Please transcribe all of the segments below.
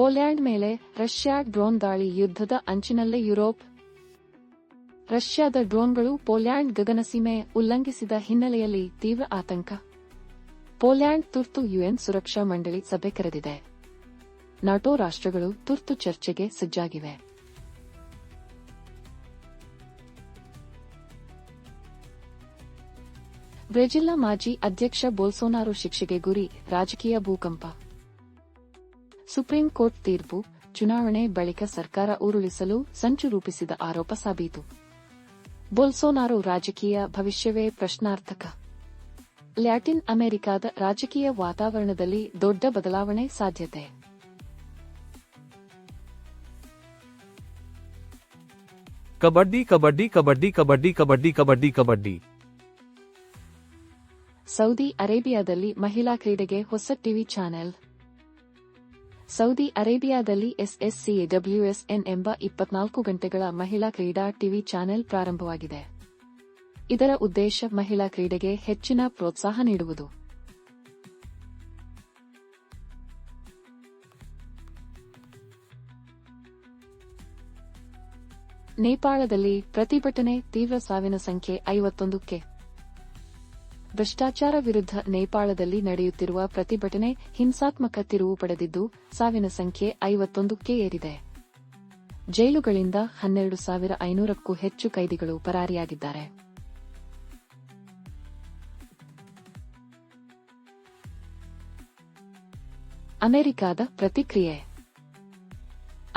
Poland ಮೇಲೆ Russia drone ದಾಳಿ ಯುದ್ಧದ ಅಂಚಿನಲ್ಲೇ ಯುರೋಪ್. ರಷ್ಯಾದ ಡ್ರೋನ್ಗಳು ಪೋಲ್ಯಾಂಡ್ ಗಗನಸೀಮೆ ಉಲ್ಲಂಘಿಸಿದ ಹಿನ್ನೆಲೆಯಲ್ಲಿ ತೀವ್ರ ಆತಂಕ. ಪೋಲ್ಯಾಂಡ್ ತುರ್ತು ಯುಎನ್ ಸುರಕ್ಷಾ ಮಂಡಳಿ ಸಭೆ ಕರೆದಿದೆ. ನಾಟೋ ರಾಷ್ಟ್ರಗಳು ತುರ್ತು ಚರ್ಚೆಗೆ ಸಜ್ಜಾಗಿವೆ. ಬ್ರೆಜಿಲ್ನ ಮಾಜಿ ಅಧ್ಯಕ್ಷ ಬೋಲ್ಸೋನಾರೋ ಶಿಕ್ಷೆಗೆ ಗುರಿ, ರಾಜಕೀಯ ಭೂಕಂಪ. ಸುಪ್ರೀಂ ಕೋರ್ಟ್ ತೀರ್ಪು ಚುನಾವಣೆ ಬಳಿಕ ಸರ್ಕಾರ ಉರುಳಿಸಲು ಸಂಚು ರೂಪಿಸಿದ ಆರೋಪ ಸಾಬೀತು. ಬೊಲ್ಸೋನಾರೋ ರಾಜಕೀಯ ಭವಿಷ್ಯವೇ ಪ್ರಶ್ನಾರ್ಥಕ. ಲ್ಯಾಟಿನ್ ಅಮೆರಿಕಾದ ರಾಜಕೀಯ ವಾತಾವರಣದಲ್ಲಿ ದೊಡ್ಡ ಬದಲಾವಣೆ ಸಾಧ್ಯತೆ. ಕಬಡ್ಡಿ ಕಬಡ್ಡಿ ಕಬಡ್ಡಿ ಕಬಡ್ಡಿ ಕಬಡ್ಡಿ ಕಬಡ್ಡಿ ಕಬಡ್ಡಿ. ಸೌದಿ ಅರೇಬಿಯಾದಲ್ಲಿ ಮಹಿಳಾ ಕ್ರೀಡೆಗೆ ಹೊಸ ಟಿವಿ ಚಾನೆಲ್. ಸೌದಿ ಅರೇಬಿಯಾದಲ್ಲಿ ಎಸ್ಎಸ್ಸಿಎಡಬ್ಲ್ಯೂಎಸ್ಎನ್ ಎಂಬ ಇಪ್ಪತ್ನಾಲ್ಕು ಗಂಟೆಗಳ ಮಹಿಳಾ ಕ್ರೀಡಾ ಟಿವಿ ಚಾನೆಲ್ ಪ್ರಾರಂಭವಾಗಿದೆ. ಇದರ ಉದ್ದೇಶ ಮಹಿಳಾ ಕ್ರೀಡೆಗೆ ಹೆಚ್ಚಿನ ಪ್ರೋತ್ಸಾಹ ನೀಡುವುದು. ನೇಪಾಳದಲ್ಲಿ ಪ್ರತಿಭಟನೆ ತೀವ್ರ ಸಾವಿನ ಸಂಖ್ಯೆ ಐವತ್ತೊಂದಕ್ಕೆ. ಭ್ರಷ್ಟಾಚಾರ ವಿರುದ್ಧ ನೇಪಾಳದಲ್ಲಿ ನಡೆಯುತ್ತಿರುವ ಪ್ರತಿಭಟನೆ ಹಿಂಸಾತ್ಮಕ ತಿರುವು ಪಡೆದಿದ್ದು, ಸಾವಿನ ಸಂಖ್ಯೆ ಐವತ್ತೊಂದಕ್ಕೆ ಏರಿದೆ. ಜೈಲುಗಳಿಂದ ಹನ್ನೆರಡು ಸಾವಿರ ಐನೂರಕ್ಕೂ ಹೆಚ್ಚು ಕೈದಿಗಳು ಪರಾರಿಯಾಗಿದ್ದಾರೆ. ಅಮೆರಿಕಾದ ಪ್ರತಿಕ್ರಿಯೆ.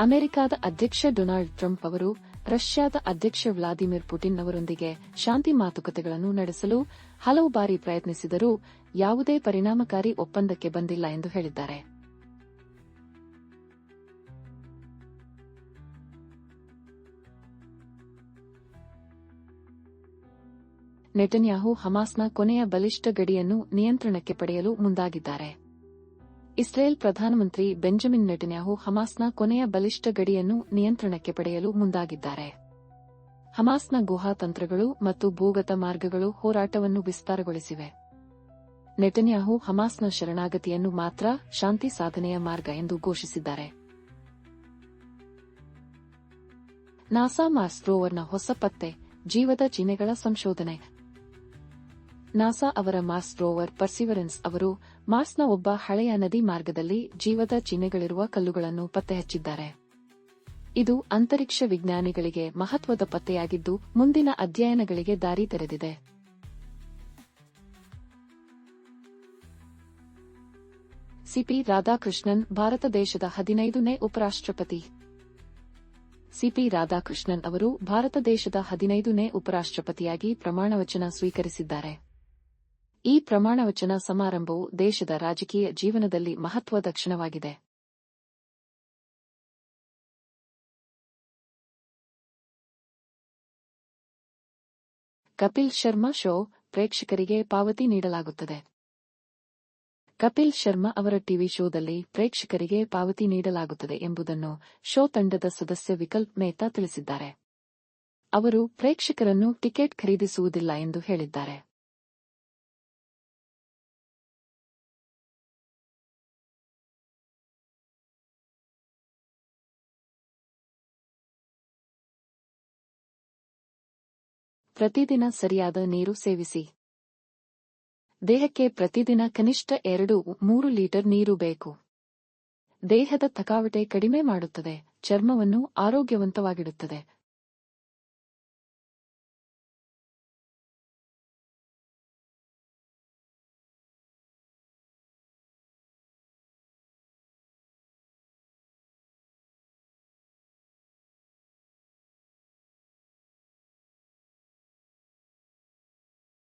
ಅಮೆರಿಕಾದ ಅಧ್ಯಕ್ಷ ಡೊನಾಲ್ಡ್ ಟ್ರಂಪ್ ಅವರು ರಷ್ಯಾದ ಅಧ್ಯಕ್ಷ ವ್ಲಾದಿಮಿರ್ ಪುಟಿನ್ ಅವರೊಂದಿಗೆ ಶಾಂತಿ ಮಾತುಕತೆಗಳನ್ನು ನಡೆಸಲು ಹಲವು ಬಾರಿ ಪ್ರಯತ್ನಿಸಿದರೂ ಯಾವುದೇ ಪರಿಣಾಮಕಾರಿ ಒಪ್ಪಂದಕ್ಕೆ ಬಂದಿಲ್ಲ ಎಂದು ಹೇಳಿದ್ದಾರೆ. ನೆಟನ್ಯಾಹು ಹಮಾಸ್ನ ಕೊನೆಯ ಬಲಿಷ್ಠ ಗಡಿಯನ್ನು ನಿಯಂತ್ರಣಕ್ಕೆ ಪಡೆಯಲು ಮುಂದಾಗಿದ್ದಾರೆ. ಇಸ್ರೇಲ್ ಪ್ರಧಾನಮಂತ್ರಿ ಬೆಂಜಮಿನ್ ನೆಟನ್ಯಾಹು ಹಮಾಸ್ನ ಕೊನೆಯ ಬಲಿಷ್ಠ ಗಡಿಯನ್ನು ನಿಯಂತ್ರಣಕ್ಕೆ ಪಡೆಯಲು ಮುಂದಾಗಿದ್ದಾರೆ. ಹಮಾಸ್ನ ಗುಹಾ ತಂತ್ರಗಳು ಮತ್ತು ಭೂಗತ ಮಾರ್ಗಗಳು ಹೋರಾಟವನ್ನು ವಿಸ್ತಾರಗೊಳಿಸಿವೆ. ನೆಟನ್ಯಾಹು ಹಮಾಸ್ನ ಶರಣಾಗತಿಯನ್ನು ಮಾತ್ರ ಶಾಂತಿ ಸಾಧನೆಯ ಮಾರ್ಗ ಎಂದು ಘೋಷಿಸಿದ್ದಾರೆ. ನಾಸಾ ಮಾರ್ಸ್ ರೋವರ್ನ ಹೊಸ ಪತ್ತೆ, ಜೀವದ ಚಿಹ್ನೆಗಳ ಸಂಶೋಧನೆ ನಾಸಾ ಅವರ ಮಾರ್ಸ್ ರೋವರ್ ಪರ್ಸಿವರೆನ್ಸ್ ಅವರು ಮಾರ್ಸ್ನ ಒಬ್ಬ ಹಳೆಯ ನದಿ ಮಾರ್ಗದಲ್ಲಿ ಜೀವದ ಚಿಹ್ನೆಗಳಿರುವ ಕಲ್ಲುಗಳನ್ನು ಪತ್ತೆಹಚ್ಚಿದ್ದಾರೆ. ಇದು ಅಂತರಿಕ್ಷ ವಿಜ್ಞಾನಿಗಳಿಗೆ ಮಹತ್ವದ ಪತ್ತೆಯಾಗಿದ್ದು ಮುಂದಿನ ಅಧ್ಯಯನಗಳಿಗೆ ದಾರಿ ತೆರೆದಿದೆ. ಸಿಪಿ ರಾಧಾಕೃಷ್ಣನ್ ಭಾರತ ದೇಶದ ಹದಿನೈದನೇ ಉಪರಾಷ್ಟ್ರಪತಿ. ಸಿಪಿ ರಾಧಾಕೃಷ್ಣನ್ ಅವರು ಭಾರತ ದೇಶದ ಹದಿನೈದನೇ ಉಪರಾಷ್ಟ್ರಪತಿಯಾಗಿ ಪ್ರಮಾಣವಚನ ಸ್ವೀಕರಿಸಿದ್ದಾರೆ. ಈ ಪ್ರಮಾಣವಚನ ಸಮಾರಂಭವು ದೇಶದ ರಾಜಕೀಯ ಜೀವನದಲ್ಲಿ ಮಹತ್ವದ ಕ್ಷಣವಾಗಿದೆ. ಕಪಿಲ್ ಶರ್ಮಾ ಶೋ ಪ್ರೇಕ್ಷಕರಿಗೆ ಪಾವತಿ ನೀಡಲಾಗುತ್ತದೆ. ಕಪಿಲ್ ಶರ್ಮಾ ಅವರ ಟಿವಿ ಶೋದಲ್ಲಿ ಪ್ರೇಕ್ಷಕರಿಗೆ ಪಾವತಿ ನೀಡಲಾಗುತ್ತದೆ ಎಂಬುದನ್ನು ಶೋ ತಂಡದ ಸದಸ್ಯ ವಿಕಲ್ಪ್ ಮೆಹ್ತಾ ತಿಳಿಸಿದ್ದಾರೆ. ಅವರು ಪ್ರೇಕ್ಷಕರನ್ನು ಟಿಕೆಟ್ ಖರೀದಿಸುವುದಿಲ್ಲ ಎಂದು ಹೇಳಿದ್ದಾರೆ. ಪ್ರತಿದಿನ ಸರಿಯಾದ ನೀರು ಸೇವಿಸಿ. ದೇಹಕ್ಕೆ ಪ್ರತಿದಿನ ಕನಿಷ್ಠ ಎರಡು, ಮೂರು ಲೀಟರ್ ನೀರು ಬೇಕು. ದೇಹದ ತಕಾವಟೆ ಕಡಿಮೆ ಮಾಡುತ್ತದೆ, ಚರ್ಮವನ್ನು ಆರೋಗ್ಯವಂತವಾಗಿಡುತ್ತದೆ.